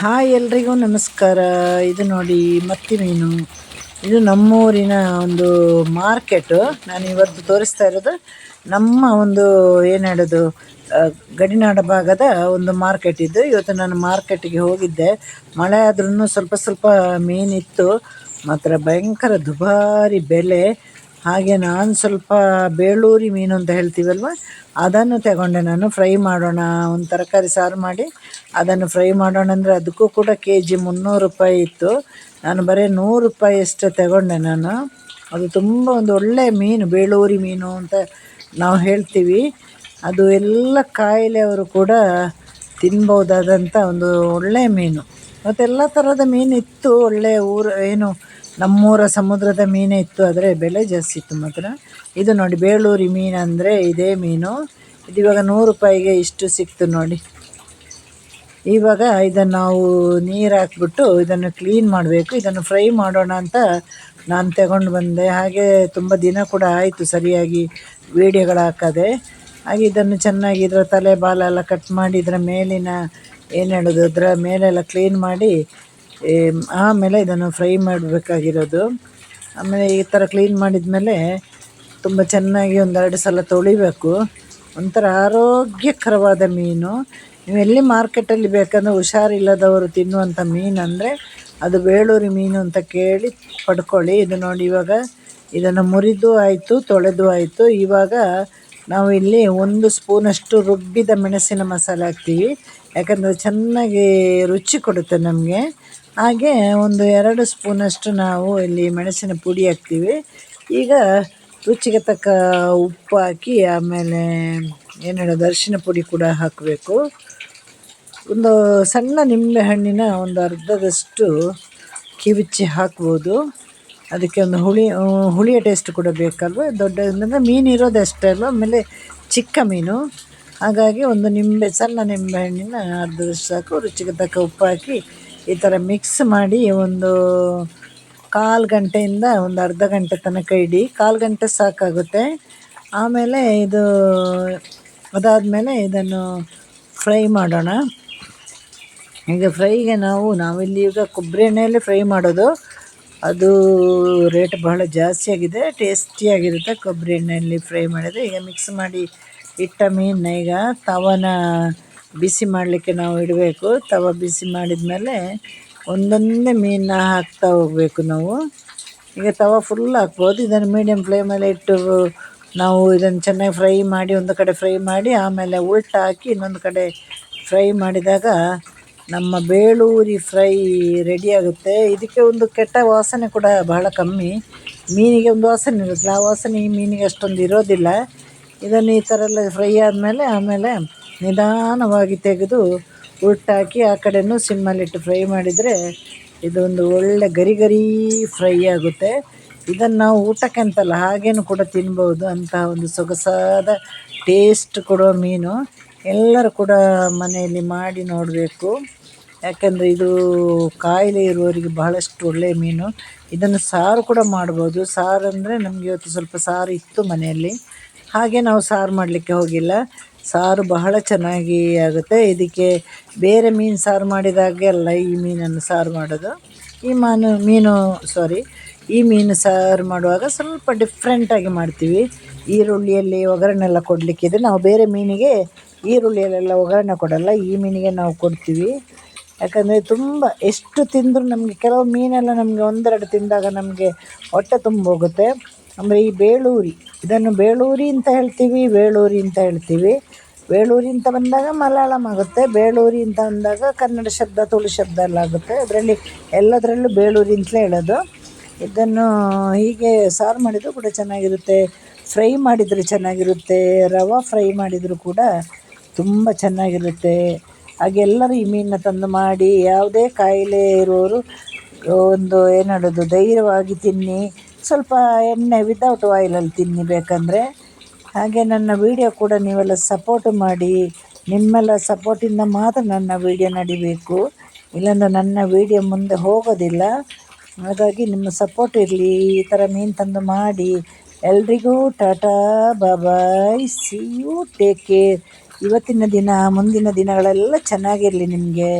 Hi ಎಲ್ರಿಗೂ ನಮಸ್ಕಾರ. ಇದು ನೋಡಿ ಮತ್ತಿ ಮೀನು ಇದು ನಮ್ಮೂರಿನ ಒಂದು ಮಾರ್ಕೆಟು. ನಾನು ಇವತ್ತು ತೋರಿಸ್ತಾ ಇರೋದು ನಮ್ಮ ಒಂದು, ಏನು ಹೇಳೋದು ಗಡಿನಾಡ ಭಾಗದ ಒಂದು ಮಾರ್ಕೆಟ್ ಇದು. ಇವತ್ತು ನಾನು ಮಾರ್ಕೆಟಿಗೆ ಹೋಗಿದ್ದೆ. ಮಳೆ ಆದ್ರೂ ಸ್ವಲ್ಪ ಸ್ವಲ್ಪ ಮೀನಿತ್ತು. ಮಾತ್ರ ಭಯಂಕರ ದುಬಾರಿ ಬೆಲೆ. ಹಾಗೆ ನಾನು ಸ್ವಲ್ಪ ಬೇಳೂರಿ ಮೀನು ಅಂತ ಹೇಳ್ತೀವಲ್ವ? ಅದನ್ನು ತಗೊಂಡೆ ನಾನು. ಫ್ರೈ ಮಾಡೋಣ, ಒಂದು ತರಕಾರಿ ಸಾರು ಮಾಡಿ ಅದನ್ನು ಫ್ರೈ ಮಾಡೋಣ ಅಂದರೆ ಅದಕ್ಕೂ ಕೂಡ ಕೆ ಜಿ ಮುನ್ನೂರು ರೂಪಾಯಿ ಇತ್ತು. ನಾನು ಬರೀ ನೂರು ರೂಪಾಯಿ ಅಷ್ಟೇ ತಗೊಂಡೆ ನಾನು. ಅದು ತುಂಬ ಒಂದು ಒಳ್ಳೆಯ ಮೀನು, ಬೇಳೂರಿ ಮೀನು ಅಂತ ನಾವು ಹೇಳ್ತೀವಿ. ಅದು ಎಲ್ಲ ಕಾಯಿಲೆಯವರು ಕೂಡ ತಿನ್ಬೋದಾದಂಥ ಒಂದು ಒಳ್ಳೆಯ ಮೀನು. ಮತ್ತೆಲ್ಲ ಥರದ ಮೀನು ಇತ್ತು ಒಳ್ಳೆಯ ಊರು, ಏನು ನಮ್ಮೂರ ಸಮುದ್ರದ ಮೀನೇ ಇತ್ತು, ಆದರೆ ಬೆಲೆ ಜಾಸ್ತಿ ಇತ್ತು ಮಾತ್ರ. ಇದು ನೋಡಿ, ಬೇಳೂರಿ ಮೀನು ಅಂದರೆ ಇದೇ ಮೀನು. ಇದು ಇವಾಗ ನೂರು ರೂಪಾಯಿಗೆ ಇಷ್ಟು ಸಿಕ್ತು ನೋಡಿ. ಇವಾಗ ಇದನ್ನು ನಾವು ನೀರು ಹಾಕ್ಬಿಟ್ಟು ಇದನ್ನು ಕ್ಲೀನ್ ಮಾಡಬೇಕು. ಇದನ್ನು ಫ್ರೈ ಮಾಡೋಣ ಅಂತ ನಾನು ತಗೊಂಡು ಬಂದೆ. ಹಾಗೆ ತುಂಬ ದಿನ ಕೂಡ ಆಯಿತು ಸರಿಯಾಗಿ ವೀಡಿಯೋಗಳು ಹಾಕದೆ. ಹಾಗೆ ಇದನ್ನು ಚೆನ್ನಾಗಿ ಇದರ ತಲೆ ಬಾಲೆಲ್ಲ ಕಟ್ ಮಾಡಿ, ಇದರ ಮೇಲಿನ ಏನು ಹೇಳೋದು ಅದರ ಮೇಲೆಲ್ಲ ಕ್ಲೀನ್ ಮಾಡಿ ಆಮೇಲೆ ಇದನ್ನು ಫ್ರೈ ಮಾಡಬೇಕಾಗಿರೋದು. ಆಮೇಲೆ ಈ ಥರ ಕ್ಲೀನ್ ಮಾಡಿದ ಮೇಲೆ ತುಂಬ ಚೆನ್ನಾಗಿ ಒಂದೆರಡು ಸಲ ತೊಳಿಬೇಕು. ಒಂಥರ ಆರೋಗ್ಯಕರವಾದ ಮೀನು. ನೀವು ಎಲ್ಲಿ ಮಾರ್ಕೆಟಲ್ಲಿ ಬೇಕಂದ್ರೆ ಹುಷಾರಿಲ್ಲದವರು ತಿನ್ನುವಂಥ ಮೀನು ಅಂದರೆ ಅದು ಬೇಳೂರಿ ಮೀನು ಅಂತ ಕೇಳಿ ಪಡ್ಕೊಳ್ಳಿ. ಇದು ನೋಡಿ ಇವಾಗ ಇದನ್ನು ಮುರಿದು ಆಯಿತು, ತೊಳೆದು ಆಯಿತು. ಇವಾಗ ನಾವು ಇಲ್ಲಿ ಒಂದು ಸ್ಪೂನಷ್ಟು ರುಬ್ಬಿದ ಮೆಣಸಿನ ಮಸಾಲೆ ಹಾಕ್ತೀವಿ. ಯಾಕಂದರೆ ಚೆನ್ನಾಗಿ ರುಚಿ ಕೊಡುತ್ತೆ ನಮಗೆ. ಹಾಗೆ ಒಂದು ಎರಡು ಸ್ಪೂನಷ್ಟು ನಾವು ಇಲ್ಲಿ ಮೆಣಸಿನ ಪುಡಿ ಹಾಕ್ತೀವಿ. ಈಗ ರುಚಿಗೆ ತಕ್ಕ ಉಪ್ಪು ಹಾಕಿ ಆಮೇಲೆ ಏನು ಹೇಳೋದು, ಅರಿಶಿನ ಪುಡಿ ಕೂಡ ಹಾಕಬೇಕು. ಒಂದು ಸಣ್ಣ ನಿಂಬೆ ಹಣ್ಣಿನ ಒಂದು ಅರ್ಧದಷ್ಟು ಕಿವಿಚ್ಚಿ ಹಾಕ್ಬೋದು. ಅದಕ್ಕೆ ಒಂದು ಹುಳಿ ಹುಳಿಯ ಟೇಸ್ಟ್ ಕೂಡ ಬೇಕಲ್ವ? ದೊಡ್ಡ, ಅಂದರೆ ಮೀನು ಇರೋದು ಅಷ್ಟೇ ಅಲ್ವ? ಆಮೇಲೆ ಚಿಕ್ಕ ಮೀನು. ಹಾಗಾಗಿ ಒಂದು ನಿಂಬೆ, ಸಣ್ಣ ನಿಂಬೆ ಹಣ್ಣಿನ ಅರ್ಧದಷ್ಟು ಸಾಕು. ರುಚಿಗೆ ತಕ್ಕ ಉಪ್ಪು ಹಾಕಿ ಈ ಥರ ಮಿಕ್ಸ್ ಮಾಡಿ ಒಂದು ಕಾಲು ಗಂಟೆಯಿಂದ ಒಂದು ಅರ್ಧ ಗಂಟೆ ತನಕ ಇಡಿ. ಕಾಲು ಗಂಟೆ ಸಾಕಾಗುತ್ತೆ. ಆಮೇಲೆ ಇದು ಅದಾದಮೇಲೆ ಇದನ್ನು ಫ್ರೈ ಮಾಡೋಣ. ಈಗ ಫ್ರೈಗೆ ನಾವು, ನಾವಿಲ್ಲಿ ಈಗ ಕೊಬ್ಬರಿ ಎಣ್ಣೆಯಲ್ಲಿ ಫ್ರೈ ಮಾಡೋದು. ಅದು ರೇಟ್ ಬಹಳ ಜಾಸ್ತಿಯಾಗಿದೆ ಟೇಸ್ಟಿಯಾಗಿರುತ್ತೆ ಕೊಬ್ಬರಿ ಎಣ್ಣೆಯಲ್ಲಿ ಫ್ರೈ ಮಾಡಿದರೆ. ಈಗ ಮಿಕ್ಸ್ ಮಾಡಿ ಇಟ್ಟ ಮೀನನ್ನ ಈಗ ತವನ ಬಿಸಿ ಮಾಡಲಿಕ್ಕೆ ನಾವು ಇಡಬೇಕು. ತವ ಬಿಸಿ ಮಾಡಿದ ಮೇಲೆ ಒಂದೊಂದೇ ಮೀನನ್ನ ಹಾಕ್ತಾ ಹೋಗಬೇಕು ನಾವು. ಈಗ ತವ ಫುಲ್ ಹಾಕ್ಬೋದು. ಇದನ್ನು ಮೀಡಿಯಮ್ ಫ್ಲೇಮಲ್ಲಿ ಇಟ್ಟು ನಾವು ಇದನ್ನು ಚೆನ್ನಾಗಿ ಫ್ರೈ ಮಾಡಿ, ಒಂದು ಕಡೆ ಫ್ರೈ ಮಾಡಿ, ಆಮೇಲೆ ಉಲ್ಟ ಹಾಕಿ ಇನ್ನೊಂದು ಕಡೆ ಫ್ರೈ ಮಾಡಿದಾಗ ನಮ್ಮ ಬೇಳೂರಿ ಫ್ರೈ ರೆಡಿಯಾಗುತ್ತೆ ಇದಕ್ಕೆ ಒಂದು ಕೆಟ್ಟ ವಾಸನೆ ಕೂಡ ಬಹಳ ಕಮ್ಮಿ. ಮೀನಿಗೆ ಒಂದು ವಾಸನೆ ಇರುತ್ತೆ. ಆ ವಾಸನೆ ಈ ಮೀನಿಗೆ ಅಷ್ಟೊಂದು ಇರೋದಿಲ್ಲ. ಇದನ್ನು ಈ ಥರ ಎಲ್ಲ ಫ್ರೈ ಆದಮೇಲೆ, ಆಮೇಲೆ ನಿಧಾನವಾಗಿ ತೆಗೆದು ಉಲ್ಟಾಕಿ ಆ ಕಡೆನೂ ಸಿಮ್ಮಲ್ಲಿಟ್ಟು ಫ್ರೈ ಮಾಡಿದರೆ ಇದೊಂದು ಒಳ್ಳೆ ಗರಿ ಗರಿ ಫ್ರೈ ಆಗುತ್ತೆ. ಇದನ್ನು ನಾವು ಊಟಕ್ಕೆ ಅಂತಲ್ಲ, ಹಾಗೇನು ಕೂಡ ತಿನ್ಬೋದು. ಅಂತಹ ಒಂದು ಸೊಗಸಾದ ಟೇಸ್ಟ್ ಕೊಡೋ ಮೀನು ಎಲ್ಲರೂ ಕೂಡ ಮನೆಯಲ್ಲಿ ಮಾಡಿ ನೋಡಬೇಕು. ಯಾಕೆಂದರೆ ಇದು ಕಾಯಿಲೆ ಇರುವವರಿಗೆ ಬಹಳಷ್ಟು ಒಳ್ಳೆಯ ಮೀನು. ಇದನ್ನು ಸಾರು ಕೂಡ ಮಾಡ್ಬೋದು. ಸಾರು ಅಂದರೆ ನಮಗೆ ಇವತ್ತು ಸ್ವಲ್ಪ ಸಾರು ಇತ್ತು ಮನೆಯಲ್ಲಿ. ಹಾಗೆ ನಾವು ಸಾರು ಮಾಡಲಿಕ್ಕೆ ಹೋಗಿಲ್ಲ. ಸಾರು ಬಹಳ ಚೆನ್ನಾಗಿ ಆಗುತ್ತೆ. ಇದಕ್ಕೆ ಬೇರೆ ಮೀನು ಸಾರು ಮಾಡಿದಾಗೆ ಅಲ್ಲ, ಈ ಮೀನನ್ನು ಸಾರು ಮಾಡೋದು. ಈ ಮಾನು, ಮೀನು ಸಾರಿ ಈ ಮೀನು ಸಾರು ಮಾಡುವಾಗ ಸ್ವಲ್ಪ ಡಿಫ್ರೆಂಟಾಗಿ ಮಾಡ್ತೀವಿ. ಈರುಳ್ಳಿಯಲ್ಲಿ ಒಗ್ಗರಣೆ ಎಲ್ಲ ಕೊಡಲಿಕ್ಕಿದೆ. ನಾವು ಬೇರೆ ಮೀನಿಗೆ ಈರುಳ್ಳಿಯಲ್ಲೆಲ್ಲ ಒಗ್ಗರಣೆ ಕೊಡಲ್ಲ, ಈ ಮೀನಿಗೆ ನಾವು ಕೊಡ್ತೀವಿ. ಯಾಕಂದರೆ ತುಂಬ, ಎಷ್ಟು ತಿಂದರೂ ನಮಗೆ ಕೆಲವು ಮೀನೆಲ್ಲ ನಮಗೆ ಒಂದೆರಡು ತಿಂದಾಗ ನಮಗೆ ಹೊಟ್ಟೆ ತುಂಬ ಹೋಗುತ್ತೆ ಅಂದರೆ ಈ ಬೇಳೂರಿ, ಇದನ್ನು ಬೇಳೂರಿ ಅಂತ ಹೇಳ್ತೀವಿ, ಬೇಳೂರಿ ಅಂತ ಹೇಳ್ತೀವಿ. ಬೇಳೂರಿ ಬಂದಾಗ ಮಲಯಾಳಂ ಆಗುತ್ತೆ. ಬೇಳೂರಿ ಅಂತ ಬಂದಾಗ ಕನ್ನಡ ಶಬ್ದ, ತುಳು ಶಬ್ದ ಎಲ್ಲ ಆಗುತ್ತೆ. ಅದರಲ್ಲಿ ಎಲ್ಲದರಲ್ಲೂ ಬೇಳೂರಿ ಅಂತಲೇ ಹೇಳೋದು. ಇದನ್ನು ಹೀಗೆ ಸಾರು ಮಾಡಿದರೂ ಕೂಡ ಚೆನ್ನಾಗಿರುತ್ತೆ. ಫ್ರೈ ಮಾಡಿದರೆ ಚೆನ್ನಾಗಿರುತ್ತೆ. ರವೆ ಫ್ರೈ ಮಾಡಿದರೂ ಕೂಡ ತುಂಬ ಚೆನ್ನಾಗಿರುತ್ತೆ. ಹಾಗೆ ಎಲ್ಲರೂ ಈ ಮೀನನ್ನ ತಂದು ಮಾಡಿ ಯಾವುದೇ ಕಾಯಿಲೆ ಇರೋರು ಒಂದು ಏನು ಹೇಳೋದು, ಧೈರ್ಯವಾಗಿ ತಿನ್ನಿ. ಸ್ವಲ್ಪ ಎಣ್ಣೆ ವಿತೌಟ್ ಆಯಿಲಲ್ಲಿ ತಿನ್ನಿ ಬೇಕಂದರೆ. ಹಾಗೆ ನನ್ನ ವೀಡಿಯೋ ಕೂಡ ನೀವೆಲ್ಲ ಸಪೋರ್ಟ್ ಮಾಡಿ, ನಿಮ್ಮೆಲ್ಲ ಸಪೋರ್ಟಿಂದ ಮಾತ್ರ ನನ್ನ ವೀಡಿಯೋ ನಡಿಬೇಕು. ಇಲ್ಲಾಂದ್ರೆ ನನ್ನ ವೀಡಿಯೋ ಮುಂದೆ ಹೋಗೋದಿಲ್ಲ. ಹಾಗಾಗಿ ನಿಮ್ಮ ಸಪೋರ್ಟ್ ಇರಲಿ, ಈ ಥರ ಮೀನು ತಂದು ಮಾಡಿ. ಎಲ್ರಿಗೂ tata bye bye see you take care ಇವತ್ತಿನ ದಿನ, ಮುಂದಿನ ದಿನಗಳೆಲ್ಲ ಚೆನ್ನಾಗಿರಲಿ ನಿಮಗೆ.